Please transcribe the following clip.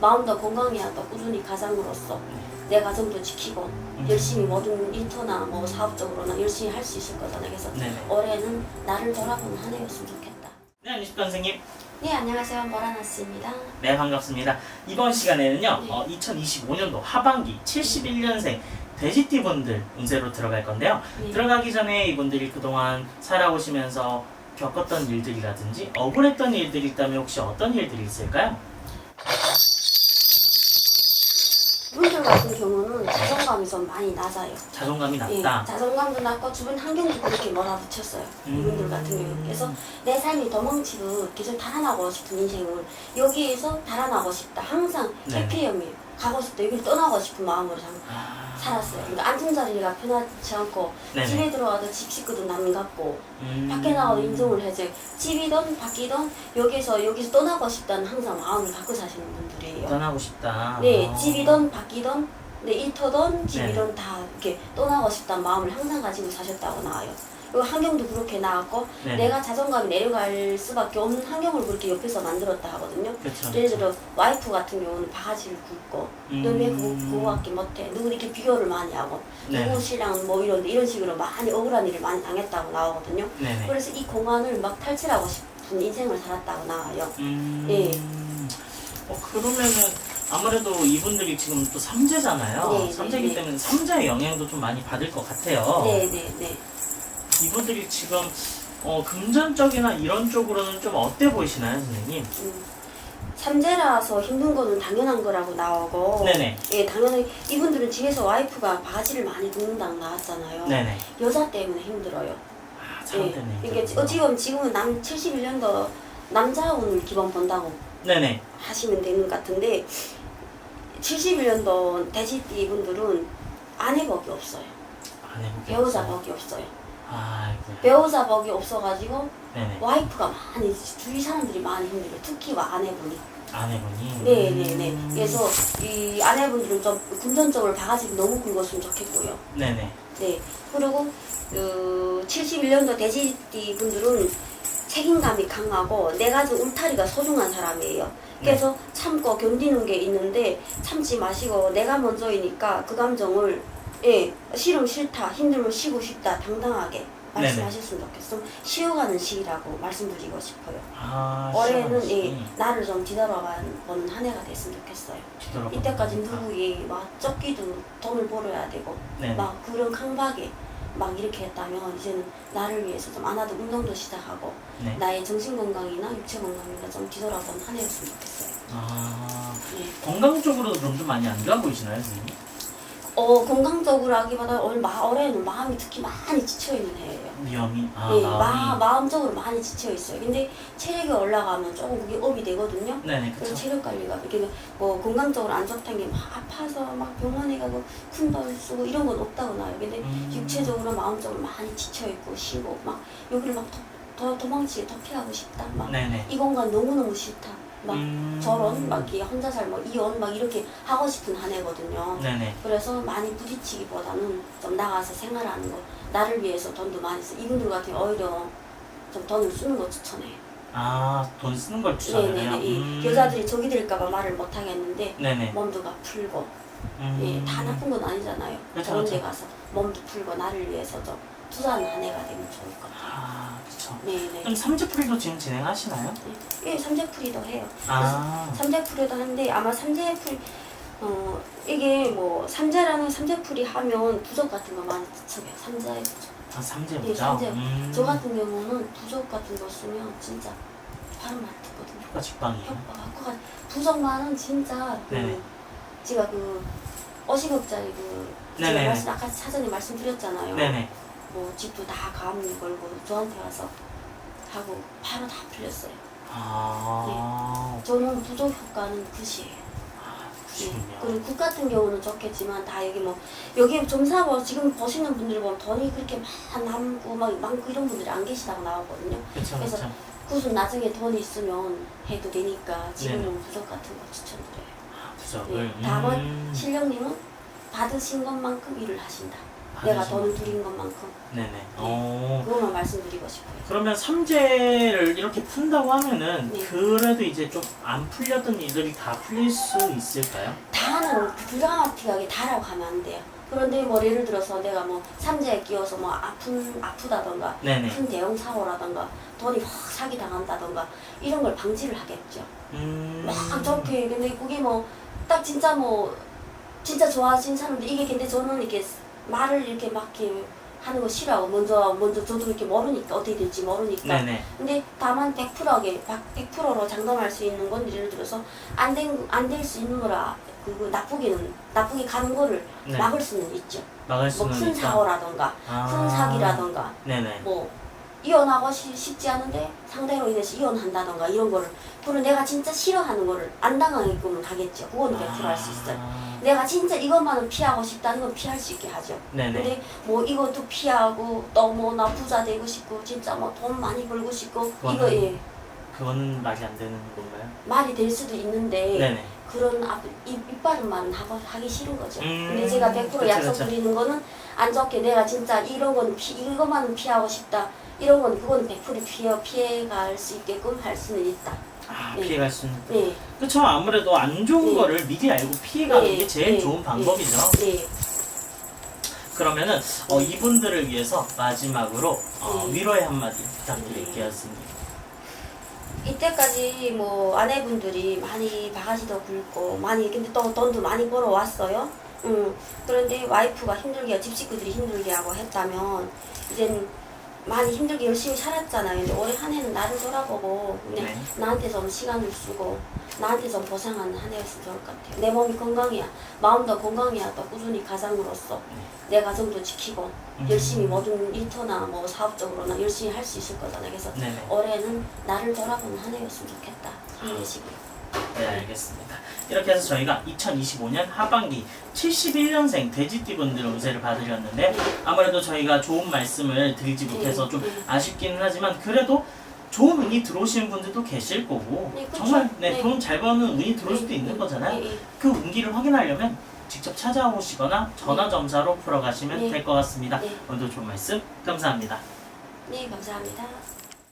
마음도 건강해야 또 꾸준히 가장으로서 내 가정도 지키고 음. 열심히 모든 일터나 뭐 사업적으로나 열심히 할 수 있을 거잖아. 그래서 네네. 올해는 나를 돌아보는 한 해였으면 좋겠다. 네, 안녕하십니까 선생님. 네, 안녕하세요. 모라나스입니다. 네, 반갑습니다. 이번 시간에는요, 네. 어, 2025년도 하반기 71년생 돼지띠 분들 운세로 들어갈 건데요. 네. 들어가기 전에 이분들이 그동안 살아오시면서 겪었던 일들이라든지 억울했던 일들이 있다면 혹시 어떤 일들이 있을까요? 같은 경우는 자존감이 좀 많이 낮아요. 자존감이 예, 낮다. 자존감도 낮고 주변 환경도 그렇게 몰아붙였어요. 음. 이분들 같은 경우. 그래서 내 삶이 도망치듯 계속 달아나고 싶은 인생을 여기에서 달아나고 싶다. 항상 네. 해피함이 가고 싶다. 여기를 떠나고 싶은 마음으로 참 아, 살았어요. 그러니까 앉은 자리가 편하지 않고 네네. 집에 들어와도 집 식구도 남 같고 음. 밖에 나가도 인정을 해줘. 집이든 밖이든 여기서 여기서 떠나고 싶다는 항상 마음을 갖고 사시는 분들이에요. 떠나고 싶다. 네, 어. 집이든 밖이든 네, 일터든 집이든 네. 다 이렇게 떠나고 싶다는 마음을 항상 가지고 사셨다고 나와요. 그리고 환경도 그렇게 나왔고 네네. 내가 자존감이 내려갈 수밖에 없는 환경을 그렇게 옆에서 만들었다 하거든요. 그쵸, 예를. 들어 와이프 같은 경우는 바가지를 굵고 음. 너왜 그거, 그거밖에 못해? 누구 이렇게 비교를 많이 하고. 누구 신랑 뭐 이런 이런 식으로 많이 억울한 일을 많이 당했다고 나오거든요. 네네. 그래서 이 공간을 막 탈출하고 싶은 인생을 살았다고 나와요. 음. 예. 어, 그러면은 아무래도 이분들이 지금 또 삼재잖아요. 네, 삼재이기 네, 네. 때문에 삼재의 영향도 좀 많이 받을 것 같아요. 네, 네, 네. 이분들이 지금 어, 금전적이나 이런 쪽으로는 좀 어때 보이시나요, 선생님? 음. 삼재라서 힘든 거는 당연한 거라고 나오고 네네. 예 당연히 이분들은 집에서 와이프가 바가지를 많이 굽는다고 나왔잖아요 네네. 여자 때문에 힘들어요 아, 예 잘못됐네. 이게. 어찌 보면 지금은 남 71년도 남자 운을 기본 본다고 네네. 하시면 되는 것 같은데 71년도 돼지띠 분들은 아내복이 없어요 안 해보겠어. 배우자 복이 없어요 아이고. 배우자 복이 없어가지고 네네. 와이프가 많이 주위 사람들이 많이 힘들어 요 특히 와 아내분이 아내분이. 네네네. 음. 그래서 이 아내분들은 좀 금전적으로 바가지 너무 굵었으면 좋겠고요. 네네. 네. 그리고 그 71년도 돼지띠 분들은 책임감이 강하고 내 가진 울타리가 소중한 사람이에요. 그래서 참고 견디는 게 있는데 참지 마시고 내가 먼저이니까 그 감정을 예 싫으면 싫다 힘들면 쉬고 싶다 당당하게 말씀하셨으면 좋겠어. 좀 쉬어가는 시기라고 말씀드리고 싶어요. 아, 올해는 시원하시. 예, 나를 좀 뒤돌아보는 한 해가 됐으면 좋겠어요. 뒤돌아보는 이때까지. 누구에게 막 쫓기도 돈을 벌어야 되고 네네. 막 그런 강박에 막 이렇게 했다면 이제는 나를 위해서 좀 안아도 운동도 시작하고 네. 나의 정신 건강이나 육체 건강이나 좀 뒤돌아보는 한 해였으면 좋겠어요. 아, 네. 건강 쪽으로도 그럼 좀 많이 안 좋아 보이시나요, 선생님? 어 건강적으로 하기보다 올 마, 올해는 마음이 특히 많이 지쳐 있는 해예요. 위험이. 아, 예, 마, 마음이. 마음적으로 많이 지쳐 있어요. 근데 체력이 올라가면 조금 그게 업이 되거든요. 네네, 그래서 그쵸. 체력 관리가 이렇게 뭐 건강적으로 안 좋다는 게 막 아파서 막 병원에 가고 큰 돈을 쓰고 이런 건 없다고 나요. 근데 음. 육체적으로 마음적으로 많이 지쳐 있고 쉬고 막 여기를 막 더, 더 도망치게 더 피하고 싶다. 막이 네네. 공간 너무 너무 싫다. 막 음. 결혼 막 이렇게 혼자 살뭐 이혼 막 이렇게 하고 싶은 한 해거든요. 네네. 그래서 많이 부딪히기보다는 좀 나가서 생활하는 거 나를 위해서 돈도 많이 쓰. 이분들 같은 경우 오히려 좀 돈을 쓰는 거 추천해요. 아, 돈 쓰는 걸 추천해요. 네네네. 이 음. 여자들이 적이 될까봐 말을 못 하겠는데 네네. 몸도가 풀고 음. 예, 다 나쁜 건 아니잖아요. 그렇죠, 좋은 데 그렇죠. 가서 몸도 풀고 나를 위해서 좀 투자하는 한 해가 되면 좋을 것 같아요. 아, 그쵸. 네네. 그럼 삼재풀이도 지금 진행하시나요? 예, 삼재풀이도 해요. 아, 삼재풀이도 하는데 아마 삼재풀 어 이게 뭐 삼재라는 삼재풀이 하면 부적 같은 거 많이 지쳐요. 삼재 부적. 아 삼재부죠? 네, 삼재. 음. 저 같은 경우는 부적 같은 거 쓰면 진짜 바로 낫거든요. 효과 직방이에요. 효과가 효과가 부적만은 진짜 그 네네. 제가 그 50억짜리 그 제가 네네네. 말씀 아까 사전에 말씀드렸잖아요. 네네. 뭐 집도 다 가압류 걸고 저한테 와서 하고 바로 다 풀렸어요. 아, 저는 부족 효과는. 아, 예. 그러시군요. 그리고 국 같은 경우는 좋겠지만 다 여기 뭐 여기 점사고 지금 보시는 분들 보면 돈이 그렇게 막 남고 막 많고 이런 분들이 안 계시다고 나오거든요. 그쵸, 그래서 그쵸. 굿은 나중에 돈이 있으면 해도 되니까 지금은 네네. 부족 같은 거 추천드려요. 아, 부적을. 예. 다만 음. 실령님은 받으신 것만큼 일을 하신다. 내가 받으신 돈을 들인 것만큼 네네. 어. 그것만 말씀드리고 싶어요. 그러면 삼재를 이렇게 푼다고 하면은 네. 그래도 이제 좀 안 풀렸던 일들이 다 풀릴 수 있을까요? 다는 불가마틱하게 다라고 하면 안 돼요. 그런데 뭐 예를 들어서 내가 뭐 삼재에 끼어서 뭐 아픈 아프다던가 네네. 큰 대형 사고라던가 돈이 확 사기 당한다던가 이런 걸 방지를 하겠죠. 음. 막 저렇게 근데 그게 뭐 딱 진짜 뭐 진짜 좋아하신 사람들 이게 근데 저는 이렇게 말을 이렇게 막 이렇게 하는 거 싫어하고 먼저 먼저 저도 이렇게 모르니까 어떻게 될지 모르니까 네네. 근데 다만 100%하게 100%로 장담할 수 있는 건 예를 들어서 안된안 될 수 있는 거라 그거 나쁘게는 나쁘게 가는 거를 네. 막을 수는 있죠. 막을 뭐 수는 큰 있다. 사고라던가 아. 큰 사기라던가 네네. 뭐 이혼하고 시- 싶지 않은데 상대로 인해서 이혼한다던가 이런 거를 그리고 내가 진짜 싫어하는 거를 안 당하게끔 가겠죠. 그건 100%할 수 있어요. 아. 내가 진짜 이것만은 피하고 싶다는 건 피할 수 있게 하죠. 네네. 근데 뭐 이것도 피하고 또 뭐 나 부자 되고 싶고 진짜 뭐 돈 많이 벌고 싶고 이거 예 그거는 말이 안 되는 건가요? 말이 될 수도 있는데 네네. 그런 앞, 입, 이빨은 말은 하고, 하기 싫은 거죠. 음, 근데 제가 100% 그쵸, 약속 그쵸. 드리는 거는 안 좋게 내가 진짜 이런 건 피, 이것만은 피하고 싶다. 이런 건 그건 100% 피해, 피해갈 수 있게끔 할 수는 있다. 아, 네. 피해갈 수는. 네. 그쵸. 아무래도 안 좋은 네. 거를 미리 알고 피해가는 네, 게 제일 네, 좋은 방법이죠. 네. 그러면은 어, 이분들을 위해서 마지막으로 어, 네. 위로의 한마디 부탁드릴게요, 네. 스님. 이때까지 뭐 아내분들이 많이 바가지도 굵고 많이 근데 또 돈도 많이 벌어 왔어요. 음 그런데 와이프가 힘들게 집 식구들이 힘들게 하고 했다면 이젠 많이 힘들게 열심히 살았잖아요. 근데 올해 한 해는 나를 돌아보고 그냥 네. 나한테 좀 시간을 쓰고 나한테 좀 보상하는 한 해였으면 좋을 것 같아요. 내 몸이 건강해야 마음도 건강해야 또 꾸준히 가장으로서 내 가정도 지키고 음. 열심히 모든 일터나 뭐 사업적으로나 열심히 할 수 있을 거잖아요. 그래서 네네. 올해는 나를 돌아보는 한 해였으면 좋겠다. 힘내시고요. 네, 알겠습니다. 이렇게 해서 저희가 2025년 하반기 71년생 돼지띠분들 운세를 봐드렸는데 아무래도 저희가 좋은 말씀을 드리지 못해서 좀 네. 아쉽기는 하지만 그래도 좋은 운이 들어오시는 분들도 계실 거고 네, 그쵸. 정말 네, 네. 돈 잘 버는 운이 들어올 수도 네, 있는 네, 거잖아요. 네, 네. 그 운기를 확인하려면 직접 찾아오시거나 전화 점사로 풀어가시면 네. 될것 같습니다. 네. 오늘도 좋은 말씀 감사합니다. 네, 감사합니다.